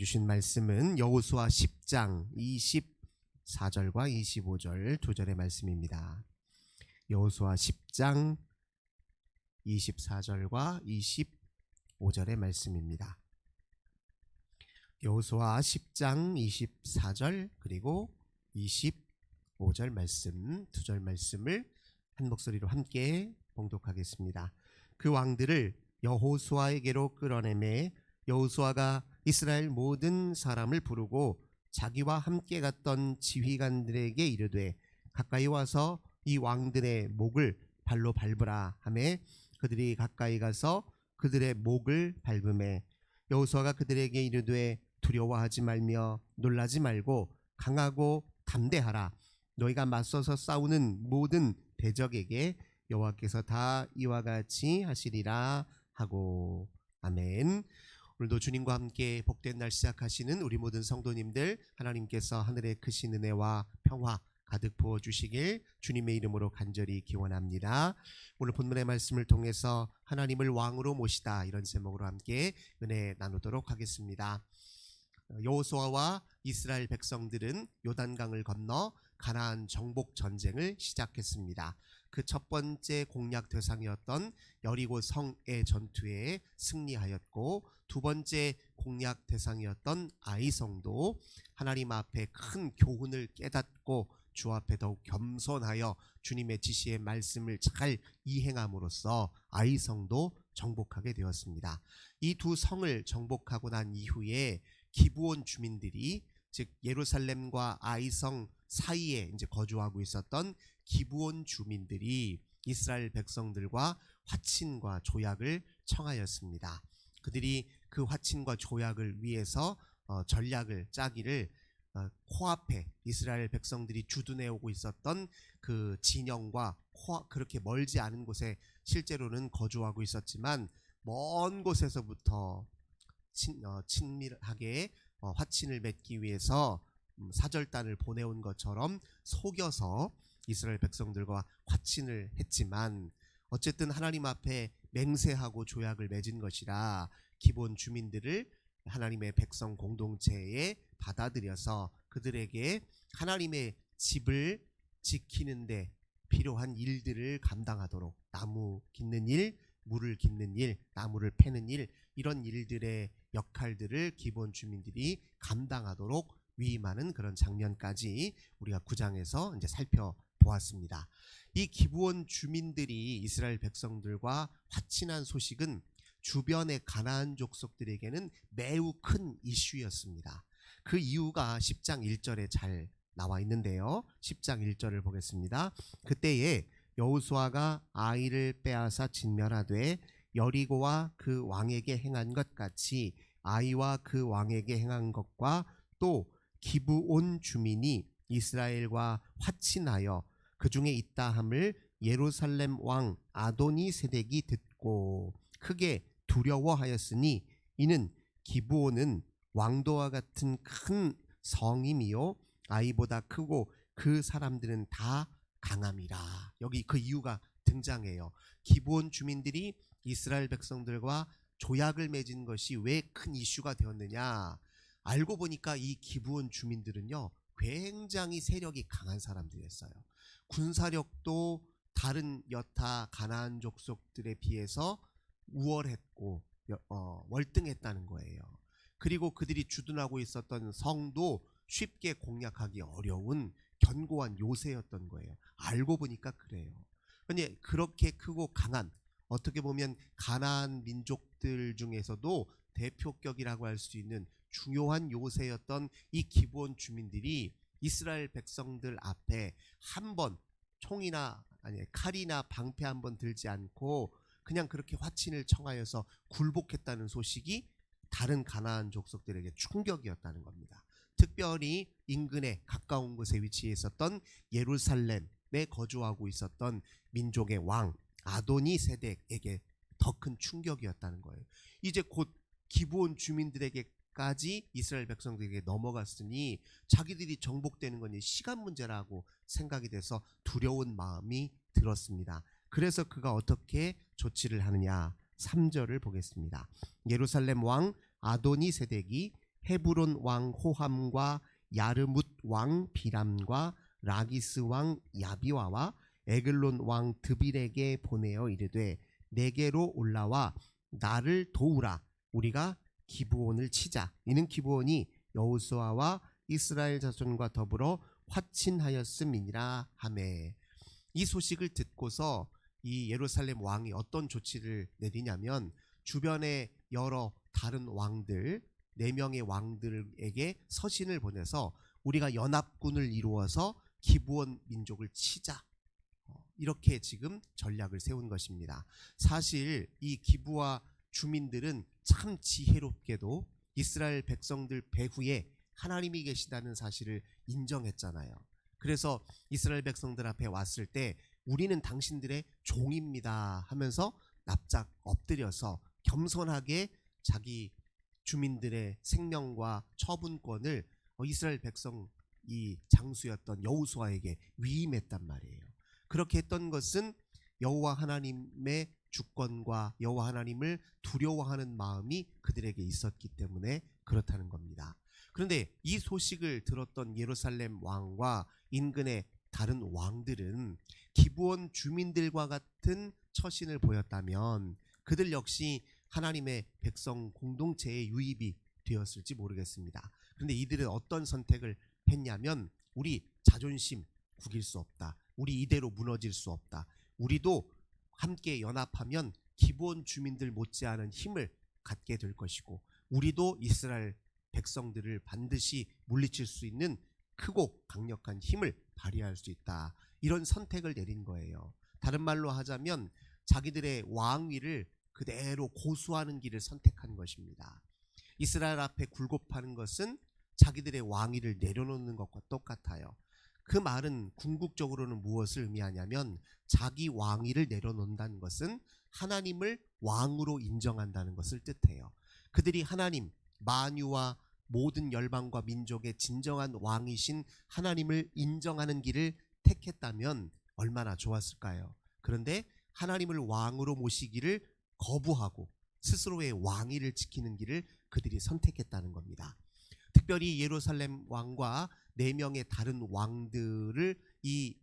주신 말씀은 여호수아 10장 24절과 25절 두 절의 말씀입니다. 여호수아 10장 24절과 25절의 말씀입니다. 여호수아 10장 24절 그리고 25절 말씀 두 절 말씀을 한 목소리로 함께 봉독하겠습니다. 그 왕들을 여호수아에게로 끌어내매 여호수아가 이스라엘 모든 사람을 부르고 자기와 함께 갔던 지휘관들에게 이르되 가까이 와서 이 왕들의 목을 발로 밟으라 하매 그들이 가까이 가서 그들의 목을 밟음에 여호수아가 그들에게 이르되 두려워하지 말며 놀라지 말고 강하고 담대하라 너희가 맞서서 싸우는 모든 대적에게 여호와께서 다 이와 같이 하시리라 하고 아멘. 오늘도 주님과 함께 복된 날 시작하시는 우리 모든 성도님들 하나님께서 하늘의 크신 은혜와 평화 가득 부어 주시길 주님의 이름으로 간절히 기원합니다. 오늘 본문의 말씀을 통해서 하나님을 왕으로 모시다 이런 제목으로 함께 은혜 나누도록 하겠습니다. 여호수아와 이스라엘 백성들은 요단강을 건너 가나안 정복 전쟁을 시작했습니다. 그 첫 번째 공략 대상이었던 여리고 성의 전투에 승리하였고 두 번째 공략 대상이었던 아이성도 하나님 앞에 큰 교훈을 깨닫고 주 앞에 더욱 겸손하여 주님의 지시의 말씀을 잘 이행함으로써 아이성도 정복하게 되었습니다. 이 두 성을 정복하고 난 이후에 기부온 주민들이 즉 예루살렘과 아이성 사이에 이제 거주하고 있었던 기부온 주민들이 이스라엘 백성들과 화친과 조약을 청하였습니다. 그들이 그 화친과 조약을 위해서 어, 전략을 짜기를 어, 코앞에 이스라엘 백성들이 주둔해 오고 있었던 그 진영과 코앞 그렇게 멀지 않은 곳에 실제로는 거주하고 있었지만 먼 곳에서부터 친, 어, 친밀하게 어, 화친을 맺기 위해서 음, 사절단을 보내온 것처럼 속여서 이스라엘 백성들과 화친을 했지만 어쨌든 하나님 앞에 맹세하고 조약을 맺은 것이라 기본 주민들을 하나님의 백성 공동체에 받아들여서 그들에게 하나님의 집을 지키는데 필요한 일들을 감당하도록 나무 깃는 일, 물을 깃는 일, 나무를 패는 일 이런 일들의 역할들을 기본 주민들이 감당하도록 위임하는 그런 장면까지 우리가 구장에서 이제 살펴보았습니다. 이 기부원 주민들이 이스라엘 백성들과 화친한 소식은 주변의 가나안 족속들에게는 매우 큰 이슈였습니다. 그 이유가 10장 1절에 잘 나와 있는데요. 10장 1절을 보겠습니다. 그때에 여호수아가 아이를 빼앗아 진멸하되 여리고와 그 왕에게 행한 것 같이 아이와 그 왕에게 행한 것과 또 기브온 주민이 이스라엘과 화친하여 그 중에 있다 함을 예루살렘 왕 아도니 세덱이 듣고 크게 두려워하였으니 이는 기브온은 왕도와 같은 큰 성임이요 아이보다 크고 그 사람들은 다 강함이라 여기 그 이유가 등장해요. 기브온 주민들이 이스라엘 백성들과 조약을 맺은 것이 왜 큰 이슈가 되었느냐? 알고 보니까 이 기브온 주민들은요, 굉장히 세력이 강한 사람들이었어요. 군사력도 다른 여타 가나안 족속들에 비해서 우월했고 어, 월등했다는 거예요. 그리고 그들이 주둔하고 있었던 성도 쉽게 공략하기 어려운 견고한 요새였던 거예요. 알고 보니까 그래요. 근데 그렇게 크고 강한 어떻게 보면 가나안 민족들 중에서도 대표격이라고 할 수 있는 중요한 요새였던 이 기본 주민들이 이스라엘 백성들 앞에 한 번 총이나 아니 칼이나 방패 한 번 들지 않고 그냥 그렇게 화친을 청하여서 굴복했다는 소식이 다른 가나안 족속들에게 충격이었다는 겁니다. 특별히 인근에 가까운 곳에 위치해 있었던 예루살렘에 거주하고 있었던 민족의 왕 아도니 세덱에게 더 큰 충격이었다는 거예요. 이제 곧 기브온 주민들에게 까지 이스라엘 백성들에게 넘어갔으니 자기들이 정복되는 건 시간 문제라고 생각이 돼서 두려운 마음이 들었습니다. 그래서 그가 어떻게 조치를 하느냐? 3절을 보겠습니다. 예루살렘 왕 아도니 세덱이 헤브론 왕 호함과 야르뭇 왕 비람과 라기스 왕 야비와와 에글론 왕 드빌에게 보내어 이르되 내게로 올라와 나를 도우라 우리가 기브온을 치자. 이는 기브온이 여호수아와 이스라엘 자손과 더불어 화친하였음이니라. 하매 이 소식을 듣고서 이 예루살렘 왕이 어떤 조치를 내리냐면 주변의 여러 다른 왕들 네 명의 왕들에게 서신을 보내서 우리가 연합군을 이루어서 기부원 민족을 치자. 어, 이렇게 지금 전략을 세운 것입니다. 사실 이 기부와 주민들은 참 지혜롭게도 이스라엘 백성들 배후에 하나님이 계시다는 사실을 인정했잖아요. 그래서 이스라엘 백성들 앞에 왔을 때 우리는 당신들의 종입니다 하면서 납작 엎드려서 겸손하게 자기 주민들의 생명과 처분권을 어, 이스라엘 백성 이 장수였던 여호수아에게 위임했단 말이에요. 그렇게 했던 것은 여호와 하나님의 주권과 여호와 하나님을 두려워하는 마음이 그들에게 있었기 때문에 그렇다는 겁니다. 그런데 이 소식을 들었던 예루살렘 왕과 인근의 다른 왕들은 기부원 주민들과 같은 처신을 보였다면 그들 역시 하나님의 백성 공동체에 유입이 되었을지 모르겠습니다. 그런데 이들은 어떤 선택을 했냐면 우리 자존심 구길 수 없다. 우리 이대로 무너질 수 없다. 우리도 함께 연합하면 기본 주민들 못지않은 힘을 갖게 될 것이고 우리도 이스라엘 백성들을 반드시 물리칠 수 있는 크고 강력한 힘을 발휘할 수 있다. 이런 선택을 내린 거예요. 다른 말로 하자면 자기들의 왕위를 그대로 고수하는 길을 선택한 것입니다. 이스라엘 앞에 굴곡하는 것은 자기들의 왕위를 내려놓는 것과 똑같아요. 그 말은 궁극적으로는 무엇을 의미하냐면 자기 왕위를 내려놓는다는 것은 하나님을 왕으로 인정한다는 것을 뜻해요. 그들이 하나님, 만유와 모든 열방과 민족의 진정한 왕이신 하나님을 인정하는 길을 택했다면 얼마나 좋았을까요? 그런데 하나님을 왕으로 모시기를 거부하고 스스로의 왕위를 지키는 길을 그들이 선택했다는 겁니다. 특별히 예루살렘 왕과 네 명의 다른 왕들을 이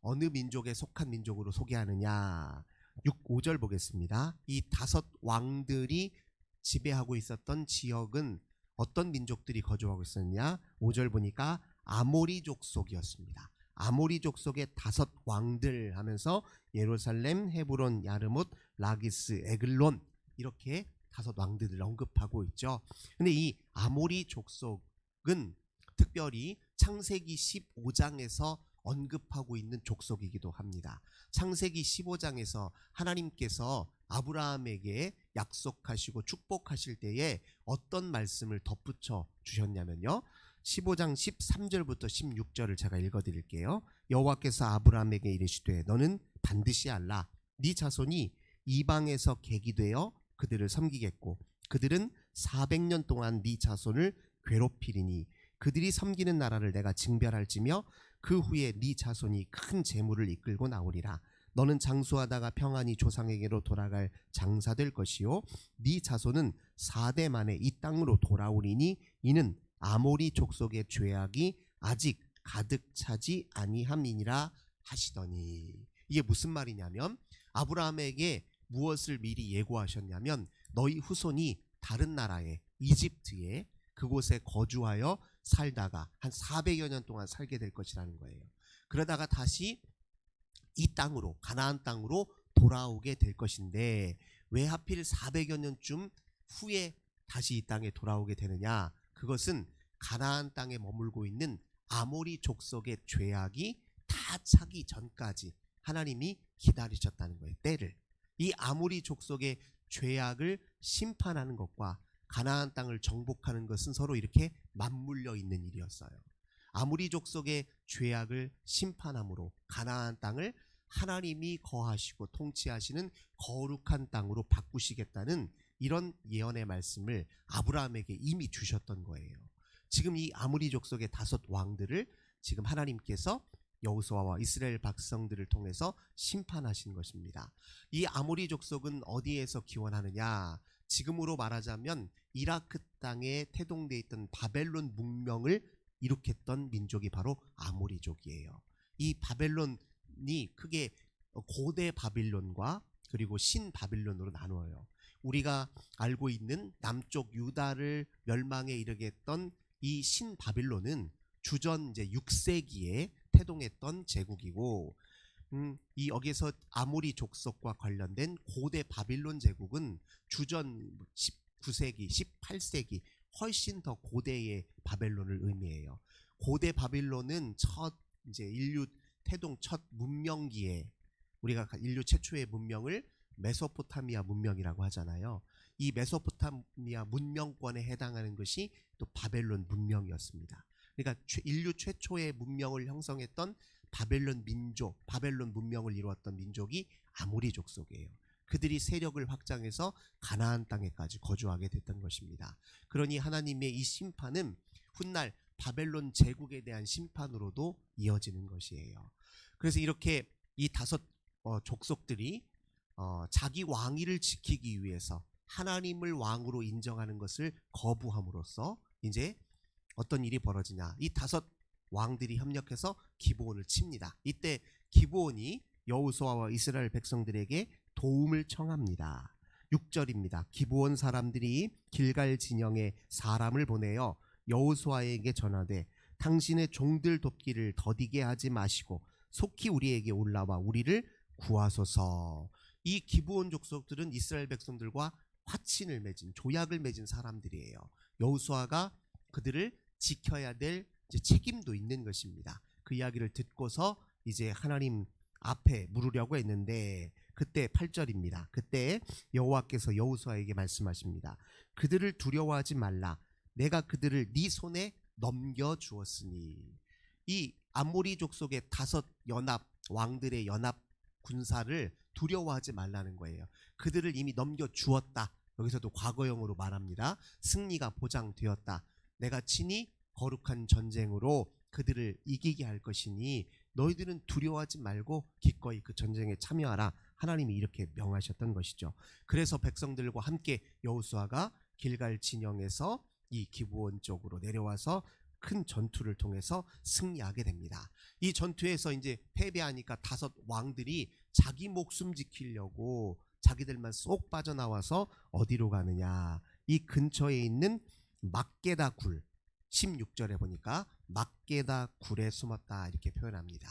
어느 민족에 속한 민족으로 소개하느냐. 6, 5절 보겠습니다. 이 다섯 왕들이 지배하고 있었던 지역은 어떤 민족들이 거주하고 있었냐? 5절 보니까 아모리 족 속이었습니다. 아모리 족 속의 다섯 왕들 하면서 예루살렘, 헤브론, 야르못, 라기스, 에글론 이렇게 다섯 왕들을 언급하고 있죠. 근데 이 아모리 족속은 특별히 창세기 15장에서 언급하고 있는 족속이기도 합니다. 창세기 15장에서 하나님께서 아브라함에게 약속하시고 축복하실 때에 어떤 말씀을 덧붙여 주셨냐면요. 15장 13절부터 16절을 제가 읽어 드릴게요. 여호와께서 아브라함에게 이르시되 너는 반드시 알라 네 자손이 이방에서 객이 되어 그들을 섬기겠고 그들은 400년 동안 네 자손을 괴롭히리니 그들이 섬기는 나라를 내가 징별할지며 그 후에 네 자손이 큰 재물을 이끌고 나오리라. 너는 장수하다가 평안히 조상에게로 돌아갈 장사 될 것이요. 네 자손은 4대 만에 이 땅으로 돌아오리니 이는 아모리 족속의 죄악이 아직 가득 차지 아니함이니라 하시더니. 이게 무슨 말이냐면 아브라함에게 무엇을 미리 예고하셨냐면 너희 후손이 다른 나라에 이집트에 그곳에 거주하여 살다가 한 400여 년 동안 살게 될 것이라는 거예요. 그러다가 다시 이 땅으로 가나안 땅으로 돌아오게 될 것인데 왜 하필 400여 년쯤 후에 다시 이 땅에 돌아오게 되느냐? 그것은 가나안 땅에 머물고 있는 아모리 족속의 죄악이 다 차기 전까지 하나님이 기다리셨다는 거예요. 때를. 이 아모리 족속의 죄악을 심판하는 것과 가나안 땅을 정복하는 것은 서로 이렇게 맞물려 있는 일이었어요. 아무리 족속의 죄악을 심판함으로 가나안 땅을 하나님이 거하시고 통치하시는 거룩한 땅으로 바꾸시겠다는 이런 예언의 말씀을 아브라함에게 이미 주셨던 거예요. 지금 이 아무리 족속의 다섯 왕들을 지금 하나님께서 여호수아와 이스라엘 백성들을 통해서 심판하신 것입니다. 이 아모리 족속은 어디에서 기원하느냐? 지금으로 말하자면 이라크 땅에 태동돼 있던 바벨론 문명을 이룩했던 민족이 바로 아모리족이에요. 이 바벨론이 크게 고대 바빌론과 그리고 신 바빌론으로 나누어요. 우리가 알고 있는 남쪽 유다를 멸망에 이르게 했던 이 신 바빌론은 주전 이제 6세기에 태동했던 제국이고 음, 이 여기서 아모리 족속과 관련된 고대 바빌론 제국은 주전 19세기, 18세기 훨씬 더 고대의 바벨론을 의미해요. 고대 바빌론은 첫 이제 인류 태동 첫 문명기에 우리가 인류 최초의 문명을 메소포타미아 문명이라고 하잖아요. 이 메소포타미아 문명권에 해당하는 것이 또 바벨론 문명이었습니다. 그러니까 최- 인류 최초의 문명을 형성했던 바벨론 민족, 바벨론 문명을 이루었던 민족이 아모리 족속이에요. 그들이 세력을 확장해서 가나안 땅에까지 거주하게 됐던 것입니다. 그러니 하나님의 이 심판은 훗날 바벨론 제국에 대한 심판으로도 이어지는 것이에요. 그래서 이렇게 이 다섯 어, 족속들이 어, 자기 왕위를 지키기 위해서 하나님을 왕으로 인정하는 것을 거부함으로써 이제 어떤 일이 벌어지냐? 이 다섯 왕들이 협력해서 기브온을 칩니다. 이때 기브온이 여호수아와 이스라엘 백성들에게 도움을 청합니다. 6절입니다. 기브온 사람들이 길갈 진영에 사람을 보내어 여호수아에게 전하되 당신의 종들 돕기를 더디게 하지 마시고 속히 우리에게 올라와 우리를 구하소서. 이 기브온 족속들은 이스라엘 백성들과 화친을 맺은 조약을 맺은 사람들이에요. 여호수아가 그들을 지켜야 될 이제 책임도 있는 것입니다. 그 이야기를 듣고서 이제 하나님 앞에 물으려고 했는데 그때 8절입니다. 그때 여호와께서 여호수아에게 말씀하십니다. 그들을 두려워하지 말라. 내가 그들을 네 손에 넘겨 주었으니 이 암모리 족 속의 다섯 연합 왕들의 연합 군사를 두려워하지 말라는 거예요. 그들을 이미 넘겨 주었다. 여기서도 과거형으로 말합니다. 승리가 보장되었다. 내가 친히 거룩한 전쟁으로 그들을 이기게 할 것이니 너희들은 두려워하지 말고 기꺼이 그 전쟁에 참여하라. 하나님이 이렇게 명하셨던 것이죠. 그래서 백성들과 함께 여호수아가 길갈 진영에서 이 기브온 쪽으로 내려와서 큰 전투를 통해서 승리하게 됩니다. 이 전투에서 이제 패배하니까 다섯 왕들이 자기 목숨 지키려고 자기들만 쏙 빠져나와서 어디로 가느냐? 이 근처에 있는 막게다 굴 16절에 보니까 막게다 굴에 숨었다 이렇게 표현합니다.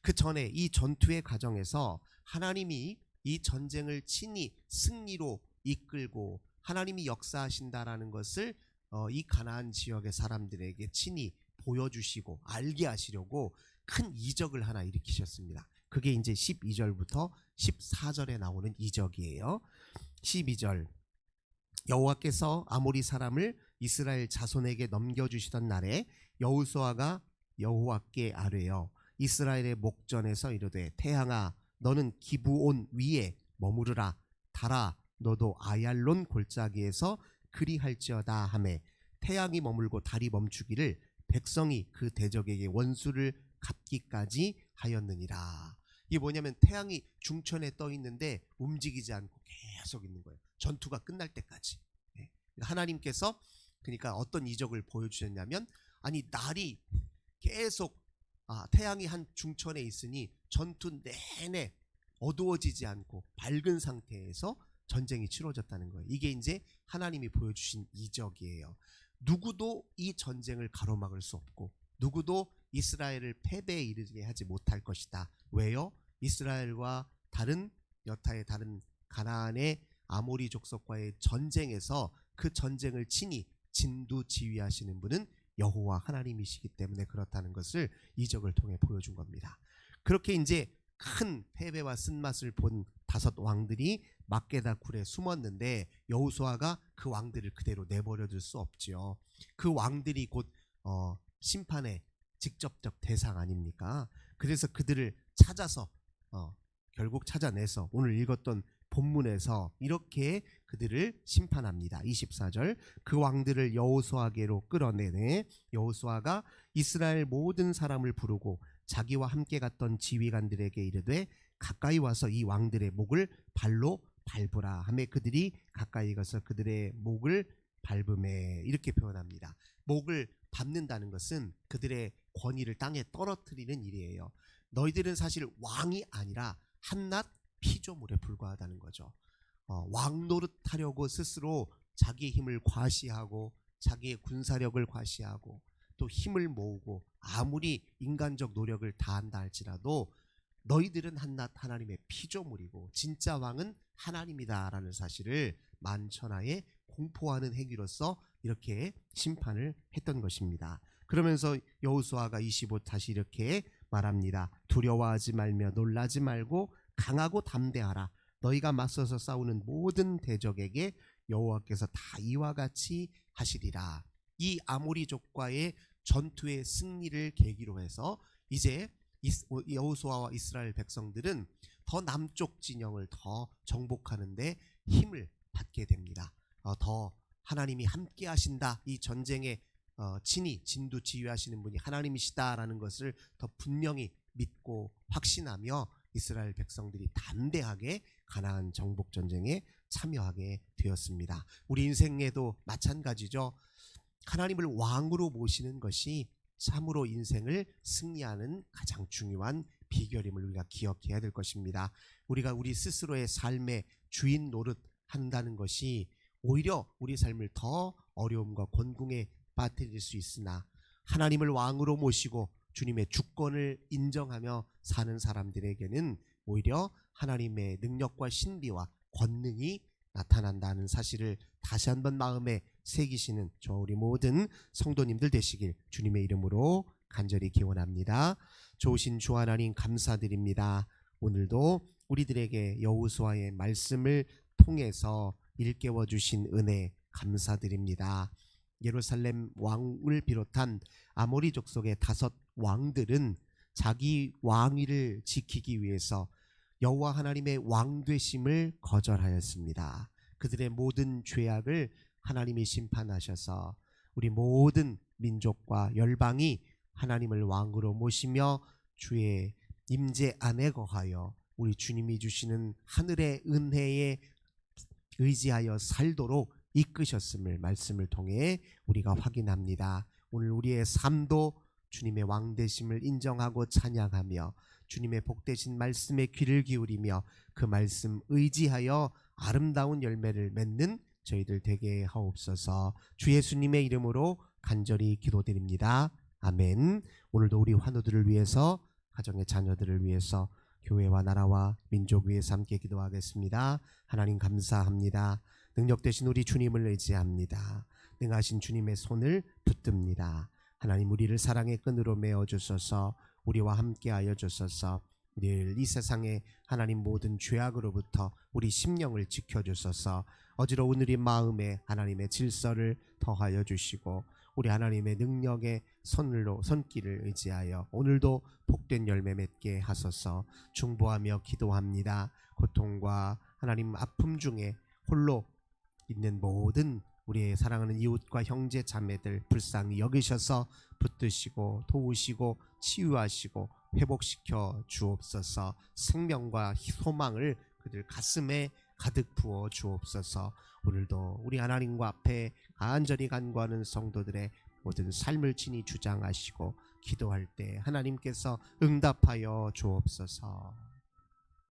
그 전에 이 전투의 과정에서 하나님이 이 전쟁을 친히 승리로 이끌고 하나님이 역사하신다라는 것을 어, 이 가나안 지역의 사람들에게 친히 보여주시고 알게 하시려고 큰 이적을 하나 일으키셨습니다. 그게 이제 12절부터 14절에 나오는 이적이에요. 12절 여호와께서 아모리 사람을 이스라엘 자손에게 넘겨주시던 날에 여호수아가 여호와께 아뢰어 이스라엘의 목전에서 이르되 태양아 너는 기브온 위에 머무르라 달아 너도 아얄론 골짜기에서 그리할지어다 하매 태양이 머물고 달이 멈추기를 백성이 그 대적에게 원수를 갚기까지 하였느니라. 이게 뭐냐면 태양이 중천에 떠 있는데 움직이지 않고 계속 있는 거예요. 전투가 끝날 때까지. 예. 하나님께서 그러니까 어떤 이적을 보여주셨냐면 아니 날이 계속 아, 태양이 한 중천에 있으니 전투 내내 어두워지지 않고 밝은 상태에서 전쟁이 치러졌다는 거예요. 이게 이제 하나님이 보여주신 이적이에요. 누구도 이 전쟁을 가로막을 수 없고 누구도 이스라엘을 패배에 이르게 하지 못할 것이다. 왜요? 이스라엘과 다른 여타의 다른 가나안의 아모리 족속과의 전쟁에서 그 전쟁을 친히 진두 지휘하시는 분은 여호와 하나님이시기 때문에 그렇다는 것을 이적을 통해 보여준 겁니다. 그렇게 이제 큰 패배와 쓴맛을 본 다섯 왕들이 막게다 굴에 숨었는데 여호수아가 그 왕들을 그대로 내버려 둘 수 없지요. 그 왕들이 곧 어, 심판의 직접적 대상 아닙니까? 그래서 그들을 찾아서 어, 결국 찾아내서 오늘 읽었던 본문에서 이렇게 그들을 심판합니다. 24절 그 왕들을 여호수아에게로 끌어내네 여호수아가 이스라엘 모든 사람을 부르고 자기와 함께 갔던 지휘관들에게 이르되 가까이 와서 이 왕들의 목을 발로 밟으라 하매 그들이 가까이 가서 그들의 목을 밟음에 이렇게 표현합니다. 목을 밟는다는 것은 그들의 권위를 땅에 떨어뜨리는 일이에요. 너희들은 사실 왕이 아니라 한낱 피조물에 불과하다는 거죠. 어, 왕 노릇하려고 스스로 자기의 힘을 과시하고 자기의 군사력을 과시하고 또 힘을 모으고 아무리 인간적 노력을 다한다 할지라도 너희들은 한낱 하나님의 피조물이고 진짜 왕은 하나님이다라는 사실을 만천하에 공포하는 행위로서 이렇게 심판을 했던 것입니다. 그러면서 여호수아가 25 다시 이렇게 말합니다. 두려워하지 말며 놀라지 말고 강하고 담대하라. 너희가 맞서서 싸우는 모든 대적에게 여호와께서 다 이와 같이 하시리라. 이 아모리족과의 전투의 승리를 계기로 해서 이제 이스- 여호수아와 이스라엘 백성들은 더 남쪽 진영을 더 정복하는데 힘을 받게 됩니다. 어, 더 하나님이 함께 하신다. 이 전쟁의 어, 진이 진두 지휘하시는 분이 하나님이시다라는 것을 더 분명히 믿고 확신하며 이스라엘 백성들이 담대하게 가나안 정복 전쟁에 참여하게 되었습니다. 우리 인생에도 마찬가지죠. 하나님을 왕으로 모시는 것이 참으로 인생을 승리하는 가장 중요한 비결임을 우리가 기억해야 될 것입니다. 우리가 우리 스스로의 삶의 주인 노릇 한다는 것이 오히려 우리 삶을 더 어려움과 곤궁에 빠뜨릴 수 있으나 하나님을 왕으로 모시고 주님의 주권을 인정하며 사는 사람들에게는 오히려 하나님의 능력과 신비와 권능이 나타난다는 사실을 다시 한번 마음에 새기시는 저 우리 모든 성도님들 되시길 주님의 이름으로 간절히 기원합니다. 좋으신 주 하나님 감사드립니다. 오늘도 우리들에게 여호수아의 말씀을 통해서 일깨워 주신 은혜 감사드립니다. 예루살렘 왕을 비롯한 아모리 족속의 다섯 왕들은 자기 왕위를 지키기 위해서 여호와 하나님의 왕 되심을 거절하였습니다. 그들의 모든 죄악을 하나님이 심판하셔서 우리 모든 민족과 열방이 하나님을 왕으로 모시며 주의 임재 안에 거하여 우리 주님이 주시는 하늘의 은혜에 의지하여 살도록 이끄셨음을 말씀을 통해 우리가 확인합니다. 오늘 우리의 삶도 주님의 왕 되심을 인정하고 찬양하며 주님의 복되신 말씀에 귀를 기울이며 그 말씀 의지하여 아름다운 열매를 맺는 저희들 되게 하옵소서. 주 예수님의 이름으로 간절히 기도드립니다. 아멘. 오늘도 우리 환우들을 위해서 가정의 자녀들을 위해서 교회와 나라와 민족 위해서 함께 기도하겠습니다. 하나님 감사합니다. 능력 되신 우리 주님을 의지합니다. 능하신 주님의 손을 붙듭니다. 하나님 우리를 사랑의 끈으로 메어 주소서. 우리와 함께 하여 주소서. 늘 이 세상의 하나님 모든 죄악으로부터 우리 심령을 지켜 주소서. 어지러운 우리 마음에 하나님의 질서를 더하여 주시고 우리 하나님의 능력의 손으로 손길을 의지하여 오늘도 복된 열매 맺게 하소서. 중보하며 기도합니다. 고통과 하나님 아픔 중에 홀로 있는 모든 우리의 사랑하는 이웃과 형제 자매들 불쌍히 여기셔서 붙드시고 도우시고 치유하시고 회복시켜 주옵소서. 생명과 소망을 그들 가슴에 가득 부어 주옵소서. 오늘도 우리 하나님과 앞에 간절히 간구하는 성도들의 모든 삶을 친히 주장하시고 기도할 때 하나님께서 응답하여 주옵소서